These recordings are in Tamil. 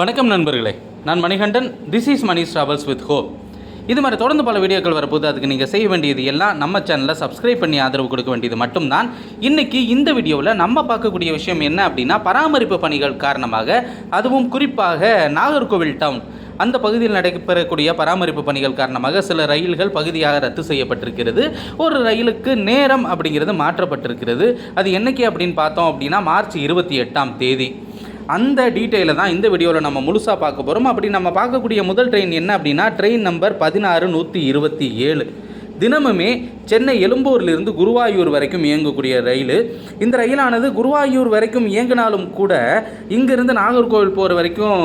வணக்கம் நண்பர்களே. நான் Manikandan this is Mani travels with hope இது மாதிரி தொடர்ந்து பல வீடியோக்கள் வரப்போது அதுக்கு நீங்கள் செய்ய வேண்டியது எல்லாம் நம்ம சேனலை சப்ஸ்கிரைப் பண்ணி ஆதரவு கொடுக்க வேண்டியது மட்டும்தான். இன்னைக்கு இந்த வீடியோவில் நம்ம பார்க்கக்கூடிய விஷயம் என்ன அப்படின்னா பராமரிப்பு பணிகள் காரணமாக அதுவும் குறிப்பாக நாகர்கோவில் டவுன் அந்த பகுதியில் நடைபெறக்கூடிய பராமரிப்பு பணிகள் காரணமாக சில ரயில்கள் பகுதியாக ரத்து செய்யப்பட்டிருக்கிறது. ஒரு ரயிலுக்கு நேரம் அப்படிங்கிறது மாற்றப்பட்டிருக்கிறது. அது என்னைக்கு அப்படின்னு பார்த்தோம் அப்படின்னா மார்ச் இருபத்தி எட்டாம் தேதி. அந்த டீட்டெயிலை தான் இந்த வீடியோவில் நம்ம முழுசாக பார்க்க போகிறோம் அப்படி நம்ம பார்க்கக்கூடிய முதல் ட்ரெயின் என்ன அப்படின்னா ட்ரெயின் நம்பர் பதினாறு நூற்றி இருபத்தி ஏழு. தினமுமே சென்னை எழும்பூரிலிருந்து குருவாயூர் வரைக்கும் இயங்கக்கூடிய ரயில். இந்த ரயிலானது குருவாயூர் வரைக்கும் இயங்கினாலும் கூட இங்கிருந்து நாகர்கோவில் போகிற வரைக்கும்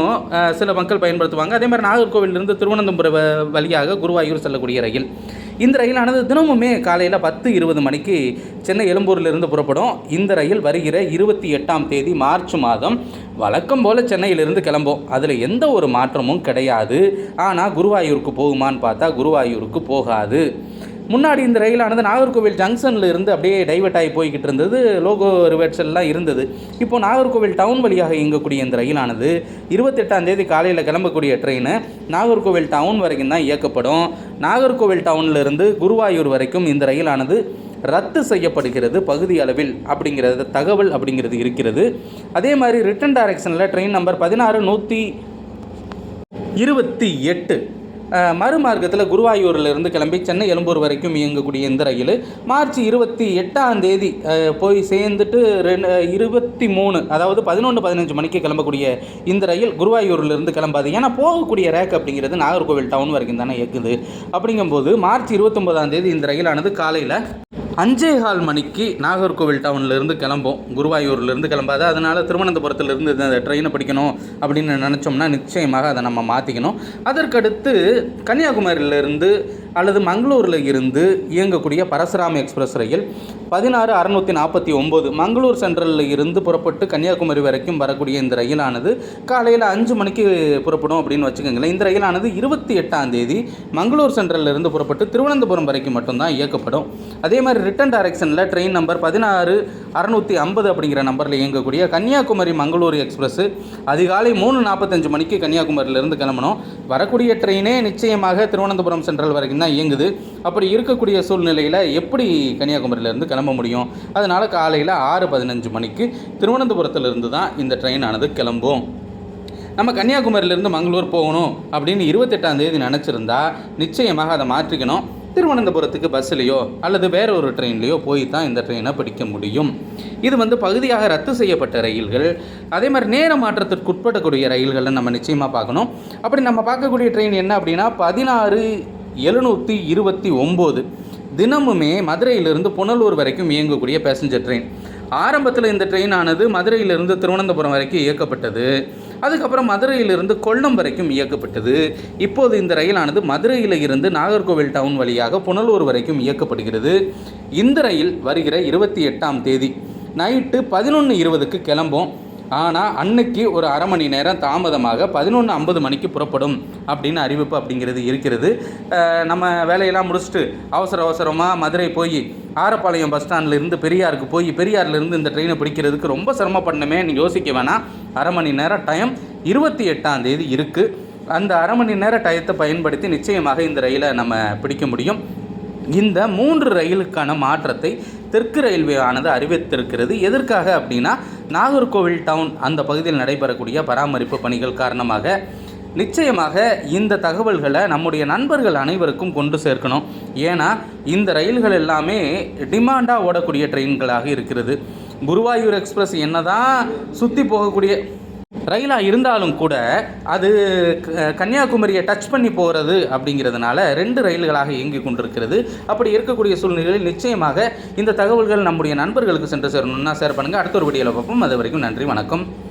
சில மக்கள் பயன்படுத்துவாங்க. அதே மாதிரி நாகர்கோவிலிருந்து திருவனந்தபுரம் வழியாக குருவாயூர் செல்லக்கூடிய ரயில். இந்த ரயிலானது தினமுமே காலையில் பத்து இருபது மணிக்கு சென்னை எழும்பூரிலிருந்து புறப்படும். இந்த ரயில் வருகிற இருபத்தி எட்டாம் தேதி மார்ச் மாதம். வழக்கம் போல் சென்னையிலிருந்து கிளம்போம். அதில் எந்த ஒரு மாற்றமும் கிடையாது. ஆனால் குருவாயூருக்கு போகுமான்னு பார்த்தா குருவாயூருக்கு போகாது. முன்னாடி இந்த ரயிலானது நாகர்கோவில் ஜங்ஷனில் இருந்து அப்படியே டைவர்ட் ஆகி போய்கிட்டு இருந்தது. லோகோ ரிவர்சல்லாம் எல்லாம் இருந்தது. இப்போ நாகர்கோவில் டவுன் வழியாக இயங்கக்கூடிய இந்த ரயிலானது இருபத்தெட்டாம் தேதி காலையில் கிளம்பக்கூடிய ட்ரெயின் நாகர்கோவில் டவுன் வரைக்கும் தான் இயக்கப்படும். நாகர்கோவில் டவுன்லேருந்து குருவாயூர் வரைக்கும் இந்த ரயிலானது ரத்து செய்யப்படுகிறது பகுதி அளவில் அப்படிங்கிறது தகவல் அப்படிங்கிறது இருக்கிறது. அதே மாதிரி ரிட்டன் டைரக்ஷனில் ட்ரெயின் நம்பர் பதினாறு நூற்றி இருபத்தி எட்டு. மறுமார்க்கத்தில் குருவாயூரிலிருந்து கிளம்பி சென்னை எழும்பூர் வரைக்கும் இயங்கக்கூடிய இந்த ரயில். மார்ச் இருபத்தி எட்டாம் தேதி போய் சேர்ந்துட்டு ரெண்டு இருபத்தி மூணு அதாவது பதினொன்று பதினஞ்சு மணிக்கு கிளம்பக்கூடிய இந்த ரயில் குருவாயூரிலிருந்து கிளம்பாது. ஏன்னா போகக்கூடிய ரேக் அப்படிங்கிறது நாகர்கோவில் டவுன் வரைக்கும் தானே இயக்குது. அப்படிங்கும்போது மார்ச் இருபத்தொம்போதாம் தேதி இந்த ரயிலானது காலையில் அஞ்சே கால் மணிக்கு நாகர்கோவில் டவுன்லேருந்து கிளம்போம். குருவாயூர்லேருந்து கிளம்பாது அதனால் திருவனந்தபுரத்துலேருந்து இந்த ட்ரெயினை பிடிக்கணும் அப்படின்னு நினச்சோம்னா நிச்சயமாக அதை நம்ம மாற்றிக்கணும் அதற்கடுத்து கன்னியாகுமரியிலிருந்து அல்லது மங்களூரில் இருந்து இயங்கக்கூடிய பரசுராம எக்ஸ்பிரஸ் ரயில் பதினாறு அறநூற்றி நாற்பத்தி ஒம்பது. மங்களூர் சென்ட்ரலில் இருந்து புறப்பட்டு கன்னியாகுமரி வரைக்கும் வரக்கூடிய இந்த ரயிலானது காலையில் அஞ்சு மணிக்கு புறப்படும் அப்படின்னு வச்சுக்கோங்களேன். இந்த ரயிலானது இருபத்தி எட்டாம் தேதி மங்களூர் சென்ட்ரலில் இருந்து புறப்பட்டு திருவனந்தபுரம் வரைக்கும் மட்டும்தான் இயக்கப்படும். அதே மாதிரி ரிட்டன் டைரக்ஷனில் ட்ரெயின் நம்பர் பதினாறு அறநூற்றி ஐம்பது அப்படிங்கிற நம்பரில் இயங்கக்கூடிய கன்னியாகுமரி மங்களூர் எக்ஸ்பிரஸ்ஸு அதிகாலை மூணு நாற்பத்தஞ்சு மணிக்கு கன்னியாகுமரியிலேருந்து கிளம்பணும். வரக்கூடிய ட்ரெயினே நிச்சயமாக திருவனந்தபுரம் சென்ட்ரல் வரைக்கும் தான் இயங்குது. அப்படி இருக்கக்கூடிய சூழ்நிலையில் எப்படி கன்னியாகுமரியிலேருந்து கிளம்ப முடியும்? அதனால் காலையில் ஆறு பதினஞ்சு மணிக்கு திருவனந்தபுரத்திலிருந்து தான் இந்த ட்ரெயினானது கிளம்பும். நம்ம கன்னியாகுமரியிலேருந்து மங்களூர் போகணும் அப்படின்னு இருபத்தெட்டாம் தேதி நினச்சிருந்தா நிச்சயமாக அதை மாற்றிக்கணும். திருவனந்தபுரத்துக்கு பஸ்ஸுலேயோ அல்லது வேற ஒரு ட்ரெயின்லேயோ போய் தான் இந்த ட்ரெயினை பிடிக்க முடியும். இது வந்து பகுதியாக ரத்து செய்யப்பட்ட ரயில்கள். அதே மாதிரி நேர மாற்றத்திற்கு உட்படக்கூடிய ரயில்களை நம்ம நிச்சயமாக பார்க்கணும். அப்படி நம்ம பார்க்கக்கூடிய ட்ரெயின் என்ன அப்படின்னா பதினாறு எழுநூற்றி இருபத்தி ஒம்பது. தினமுமே மதுரையிலிருந்து புனலூர் வரைக்கும் இயங்கக்கூடிய பேசஞ்சர் ட்ரெயின் ஆரம்பத்தில் இந்த ட்ரெயின் ஆனது மதுரையிலிருந்து திருவனந்தபுரம் வரைக்கும் இயக்கப்பட்டது. அதுக்கப்புறம் மதுரையிலிருந்து கொல்லம் வரைக்கும் இயக்கப்பட்டது. இப்போது இந்த ரயிலானது மதுரையில் இருந்து நாகர்கோவில் டவுன் வழியாக புனலூர் வரைக்கும் இயக்கப்படுகிறது. இந்த ரயில் வருகிற இருபத்தி எட்டாம் தேதி நைட்டு பதினொன்று இருபதுக்கு கிளம்பும். ஆனால் அன்னைக்கு ஒரு அரை மணி நேரம் தாமதமாக பதினொன்று ஐம்பது மணிக்கு புறப்படும் அப்படின்னு அறிவிப்பு அப்படிங்கிறது இருக்கிறது. நம்ம வேலையெல்லாம் முடிச்சுட்டு அவசர அவசரமாக மதுரை போய் ஆரப்பாளையம் பஸ் ஸ்டாண்ட்லேருந்து பெரியாருக்கு போய் பெரியார்லேருந்து இந்த ட்ரெயினை பிடிக்கிறதுக்கு ரொம்ப சிரமப்படணுமே நீ யோசிக்க வேணாம். அரை மணி நேரம் டைம் இருபத்தி எட்டாம் தேதி இருக்குது அந்த அரை மணி நேர டயத்தை பயன்படுத்தி நிச்சயமாக இந்த ரயிலை நம்ம பிடிக்க முடியும். இந்த மூன்று ரயிலுக்கான மாற்றத்தை தெற்கு ரயில்வே ஆனது அறிவித்திருக்கிறது. எதற்காக அப்படின்னா நாகர்கோவில் டவுன் அந்த பகுதியில் நடைபெறக்கூடிய பராமரிப்பு பணிகள் காரணமாக நிச்சயமாக இந்த தகவல்களை நம்முடைய நண்பர்கள் அனைவருக்கும் கொண்டு சேர்க்கணும். ஏன்னா இந்த ரயில்கள் எல்லாமே டிமாண்டாக ஓடக்கூடிய ட்ரெயின்களாக இருக்கிறது. குருவாயூர் எக்ஸ்பிரஸ் என்னதான் சுற்றி போகக்கூடிய ரயிலாக இருந்தாலும் கூட அது க- கன்னியாகுமரியை டச் பண்ணி போகிறது அப்படிங்கிறதுனால ரெண்டு ரயில்களாக இயங்கி கொண்டிருக்கிறது. அப்படி இருக்கக்கூடிய சூழ்நிலையில் நிச்சயமாக இந்த தகவல்கள் நம்முடைய நண்பர்களுக்கு சென்று சேரணும்னா ஷேர் பண்ணுங்கள் அடுத்த ஒரு வீடியோவில் பார்ப்போம். அது வரைக்கும் நன்றி வணக்கம்.